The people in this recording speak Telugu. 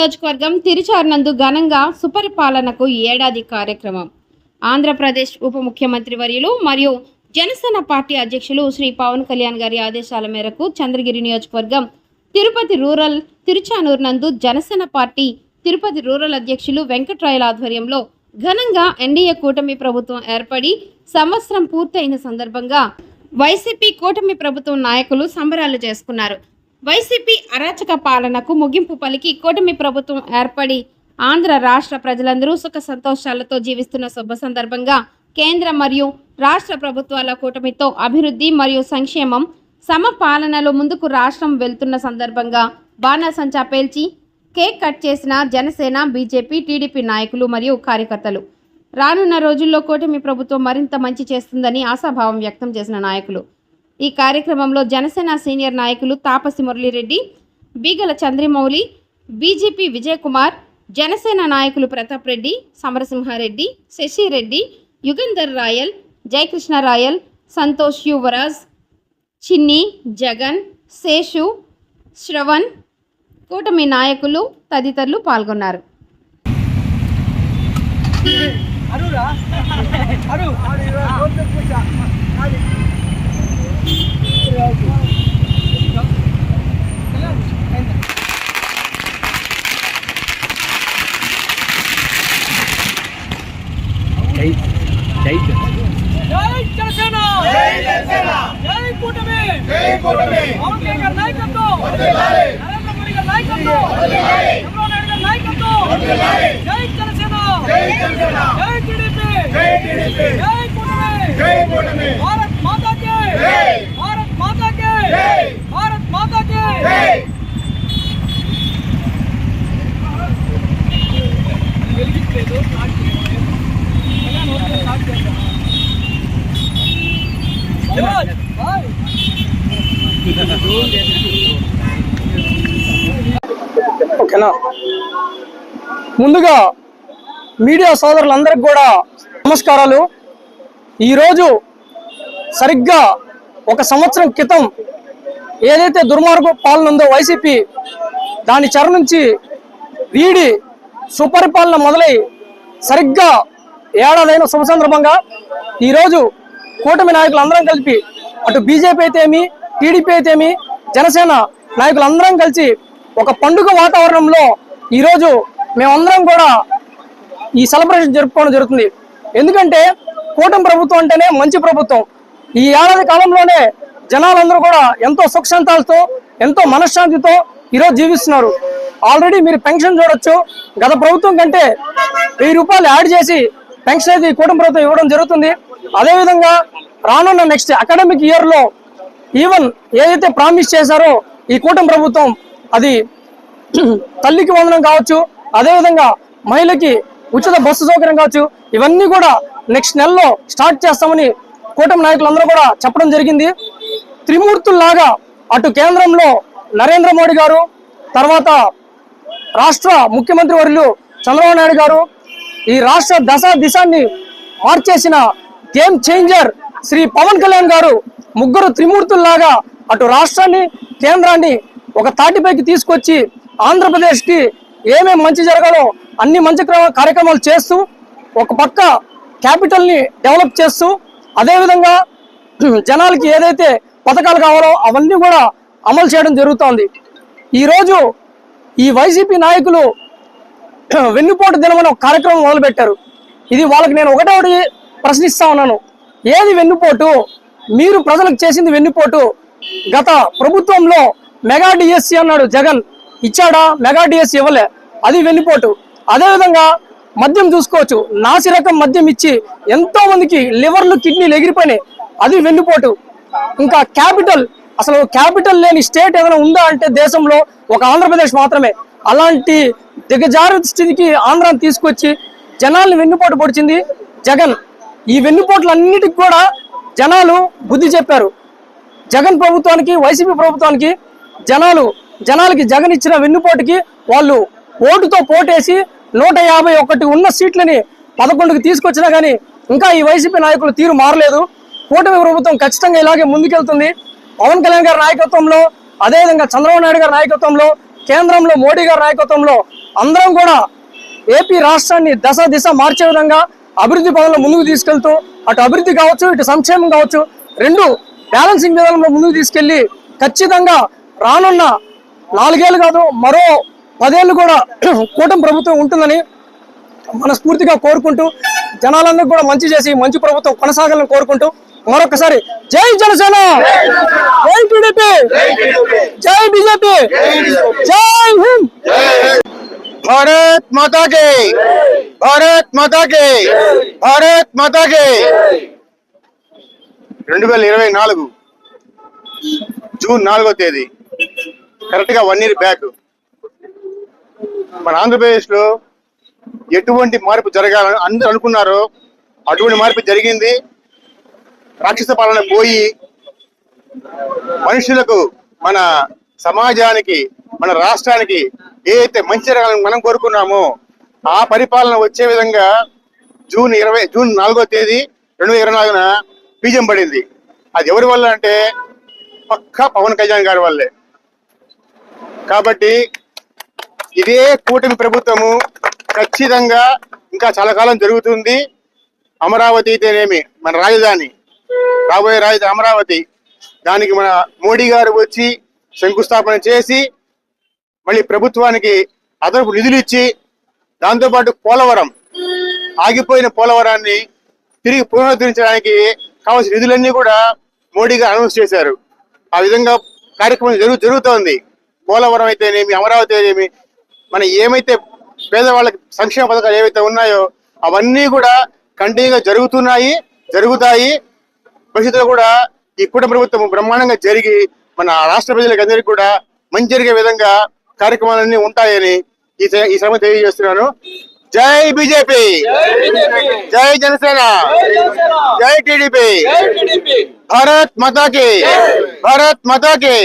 నియోజకవర్గం తిరుచారునందు ఘనంగా సుపరిపాలనకు ఏడాది కార్యక్రమం. ఆంధ్రప్రదేశ్ ఉప ముఖ్యమంత్రి వర్యులు మరియు జనసేన పార్టీ అధ్యక్షులు శ్రీ పవన్ కళ్యాణ్ గారి ఆదేశాల మేరకు చంద్రగిరి నియోజకవర్గం తిరుపతి రూరల్ తిరుచానూరు నందు జనసేన పార్టీ తిరుపతి రూరల్ అధ్యక్షులు వెంకట్రాయల ఆధ్వర్యంలో ఘనంగా ఎన్డీఏ కూటమి ప్రభుత్వం ఏర్పడి సంవత్సరం పూర్తయిన సందర్భంగా వైసీపీ కూటమి ప్రభుత్వం నాయకులు సంబరాలు చేసుకున్నారు. వైసీపీ అరాచక పాలనకు ముగింపు పలికి కూటమి ప్రభుత్వం ఏర్పడి ఆంధ్ర రాష్ట్ర ప్రజలందరూ సుఖ సంతోషాలతో జీవిస్తున్న శుభ సందర్భంగా కేంద్ర మరియు రాష్ట్ర ప్రభుత్వాల కూటమితో అభివృద్ధి మరియు సంక్షేమం సమపాలనలో ముందుకు రాష్ట్రం వెళ్తున్న సందర్భంగా బాణాసంచా పేల్చి కేక్ కట్ చేసిన జనసేన బీజేపీ టీడీపీ నాయకులు మరియు కార్యకర్తలు. రానున్న రోజుల్లో కూటమి ప్రభుత్వం మరింత మంచి చేస్తుందని ఆశాభావం వ్యక్తం చేసిన నాయకులు. ఈ కార్యక్రమంలో జనసేన సీనియర్ నాయకులు తాపసి మురళీరెడ్డి బీగల చంద్రమౌళి బీజేపీ విజయకుమార్ జనసేన నాయకులు ప్రతాప్ రెడ్డి సమరసింహారెడ్డి శశిరెడ్డి యుగంధర్ రాయల్ జయకృష్ణ రాయల్ సంతోష్ యువరాజ్ చిన్ని జగన్ శేషు శ్రవణ్ కూటమి నాయకులు తదితరులు పాల్గొన్నారు జై అరు జై జనసేన! జై జనసేన! జై కూటమి జై కూటమి పవన్ కళ్యాణ్ గారి నాయకత్వం వర్ధిల్లాలి నరేంద్ర మోడీ గారి నాయకత్వం వర్ధిల్లాలి చంద్రబాబు నాయుడు గారి నాయకత్వం వర్ధిల్లాలి జై జనసేన జై జనసేన! జై టీడీపీ! జై టీడీపీ! జై కూటమి! జై కూటమి! భారత్ భారత్ మాతా భారత్ మాతా వెలిగించలేదు ఓకేనా? ముందుగా మీడియా సోదరులందరికీ కూడా నమస్కారాలు. ఈరోజు సరిగ్గా ఒక సంవత్సరం క్రితం ఏదైతే దుర్మార్గ పాలన ఉందో వైసీపీ దాని చెర నుంచి వీడి సుపరిపాలన మొదలై సరిగ్గా ఏడాదైన శుభ సందర్భంగా ఈరోజు కూటమి నాయకులందరం కలిపి అటు బీజేపీ అయితేమి టీడీపీ అయితేమి జనసేన నాయకులందరం కలిసి ఒక పండుగ వాతావరణంలో ఈరోజు మేమందరం కూడా ఈ సెలబ్రేషన్ జరుపుకోవడం జరుగుతుంది. ఎందుకంటే కూటమి ప్రభుత్వం అంటేనే మంచి ప్రభుత్వం. ఈ ఏడాది కాలంలోనే జనాలందరూ కూడా ఎంతో సుఖశాంతాలతో ఎంతో మనశ్శాంతితో ఈరోజు జీవిస్తున్నారు. ఆల్రెడీ మీరు పెన్షన్ చూడొచ్చు. గత ప్రభుత్వం కంటే వెయ్యి రూపాయలు యాడ్ చేసి పెన్షన్ అయితే ఈ కూటమి ప్రభుత్వం ఇవ్వడం జరుగుతుంది. అదేవిధంగా రానున్న నెక్స్ట్ అకాడమిక్ ఇయర్లో ఈవెన్ ఏదైతే ప్రామిస్ చేశారో ఈ కూటమి ప్రభుత్వం అది తల్లికి వందనం కావచ్చు అదేవిధంగా మహిళకి ఉచిత బస్సు సౌకర్యం కావచ్చు ఇవన్నీ కూడా నెక్స్ట్ నెలలో స్టార్ట్ చేస్తామని కూటమి నాయకులందరూ కూడా చెప్పడం జరిగింది. త్రిమూర్తుల్లాగా అటు కేంద్రంలో నరేంద్ర మోడీ గారు తర్వాత రాష్ట్ర ముఖ్యమంత్రి వర్యులు చంద్రబాబు నాయుడు గారు ఈ రాష్ట్ర దశ దిశాన్ని మార్చేసిన గేమ్ చేంజర్ శ్రీ పవన్ కళ్యాణ్ గారు ముగ్గురు త్రిమూర్తుల్లాగా అటు రాష్ట్రాన్ని కేంద్రాన్ని ఒక తాటిపైకి తీసుకొచ్చి ఆంధ్రప్రదేశ్కి ఏమేమి మంచి జరగాలో అన్ని మంచి క్రమ- కార్యక్రమాలు చేస్తూ ఒక పక్క క్యాపిటల్ని డెవలప్ చేస్తూ అదేవిధంగా జనాలకి ఏదైతే పథకాలు కావాలో అవన్నీ కూడా అమలు చేయడం జరుగుతోంది. ఈరోజు ఈ వైసీపీ నాయకులు వెన్నుపోటు దినమని ఒక కార్యక్రమం మొదలుపెట్టారు. ఇది వాళ్ళకి నేను ఒకటే ఒకటి ప్రశ్నిస్తా ఉన్నాను. ఏది వెన్నుపోటు? మీరు ప్రజలకు చేసింది వెన్నుపోటు. గత ప్రభుత్వంలో మెగా డిఎస్సి అన్నాడు జగన్. ఇచ్చాడా? మెగా డిఎస్సి ఇవ్వలే. అది వెన్నుపోటు. అదేవిధంగా మద్యం చూసుకోవచ్చు. నాసిరకం మద్యం ఇచ్చి ఎంతో మందికి లివర్లు కిడ్నీలు ఎగిరిపోయినాయి. అది వెన్నుపోటు. ఇంకా క్యాపిటల్. అసలు క్యాపిటల్ లేని స్టేట్ ఏదైనా ఉందా అంటే దేశంలో ఒక ఆంధ్రప్రదేశ్ మాత్రమే. అలాంటి దిగజారు స్థితికి ఆంధ్రాన్ని తీసుకొచ్చి జనాల్ని వెన్నుపోటు పొడిచింది జగన్. ఈ వెన్నుపోట్లన్నిటికి కూడా జనాలు బుద్ధి చెప్పారు. జగన్ ప్రభుత్వానికి వైసీపీ ప్రభుత్వానికి జనాలు జనాలకి జగన్ ఇచ్చిన వెన్నుపోటుకి వాళ్ళు ఓటుతో పోటేసి నూట యాభై ఒకటి ఉన్న సీట్లని పదకొండుకి తీసుకొచ్చినా కానీ ఇంకా ఈ వైసీపీ నాయకులు తీరు మారలేదు. కూటమి ప్రభుత్వం ఖచ్చితంగా ఇలాగే ముందుకెళ్తుంది. పవన్ కళ్యాణ్ గారి నాయకత్వంలో అదేవిధంగా చంద్రబాబు నాయుడు గారి నాయకత్వంలో కేంద్రంలో మోడీ గారి నాయకత్వంలో అందరం కూడా ఏపీ రాష్ట్రాన్ని దశ దిశ మార్చే విధంగా అభివృద్ధి పదంలో ముందుకు తీసుకెళ్తూ అటు అభివృద్ధి కావచ్చు ఇటు సంక్షేమం కావచ్చు రెండు బ్యాలెన్సింగ్ విధానంలో ముందుకు తీసుకెళ్ళి ఖచ్చితంగా రానున్న నాలుగేళ్ళు కాదు మరో పదేళ్ళు కూడా కూటమి ప్రభుత్వం ఉంటుందని మనస్ఫూర్తిగా కోరుకుంటూ జనాలందరూ కూడా మంచి చేసి మంచి ప్రభుత్వం కొనసాగాలని కోరుకుంటూ మరొకసారి జై జనసేన! జై టీడీపీ! జై బీజేపీ! జై హింద్! భారత్ మాతా కే భారత్ మాతా కే భారత్ మాతా కే రెండు వేల ఇరవై నాలుగు జూన్ నాలుగో తేదీ. కరెక్ట్గా వన్ ఇయర్ బ్యాక్. మన ఆంధ్రప్రదేశ్లో ఎటువంటి మార్పు జరగాలని అందరూ అనుకున్నారో అటువంటి మార్పు జరిగింది. రాక్షస పాలన పోయి మనుషులకు మన సమాజానికి మన రాష్ట్రానికి ఏదైతే మంచి జరగాలని మనం కోరుకున్నామో ఆ పరిపాలన వచ్చే విధంగా జూన్ ఇరవై జూన్ నాలుగో తేదీ రెండు వేల ఇరవై నాలుగున బీజం పడింది. అది ఎవరి వల్ల అంటే పక్కా పవన్ కళ్యాణ్ గారి వల్లే. కాబట్టి ఇదే కూటమి ప్రభుత్వము ఖచ్చితంగా ఇంకా చాలా కాలం జరుగుతుంది. అమరావతి అయితేనేమి మన రాజధాని. రాబోయే రాజధాని అమరావతి. దానికి మన మోడీ గారు వచ్చి శంకుస్థాపన చేసి మళ్ళీ ప్రభుత్వానికి అదనపు నిధులు ఇచ్చి దాంతోపాటు పోలవరం ఆగిపోయిన పోలవరాన్ని తిరిగి పునరుద్ధరించడానికి కావాల్సిన నిధులన్నీ కూడా మోడీ గారు అనౌన్స్ చేశారు. ఆ విధంగా కార్యక్రమం జరుగు జరుగుతోంది. పోలవరం అయితేనేమి అమరావతి అయితేనేమి మన ఏమైతే పేదవాళ్ళకి సంక్షేమ పథకాలు ఏవైతే ఉన్నాయో అవన్నీ కూడా కంటిన్యూగా జరుగుతున్నాయి జరుగుతాయి. భవిష్యత్తులో కూడా ఈ కూటమి ప్రభుత్వం బ్రహ్మాండంగా జరిగి మన రాష్ట్ర ప్రజలకు అందరికీ కూడా మంచి జరిగే విధంగా కార్యక్రమాలన్నీ ఉంటాయని ఈ ఈ శ్రమ తెలియజేస్తున్నాను. జై బీజేపీ! జై జనసేన! జై టీడీపీ! భారత్ మాతాకి! భారత్ మాతాకి!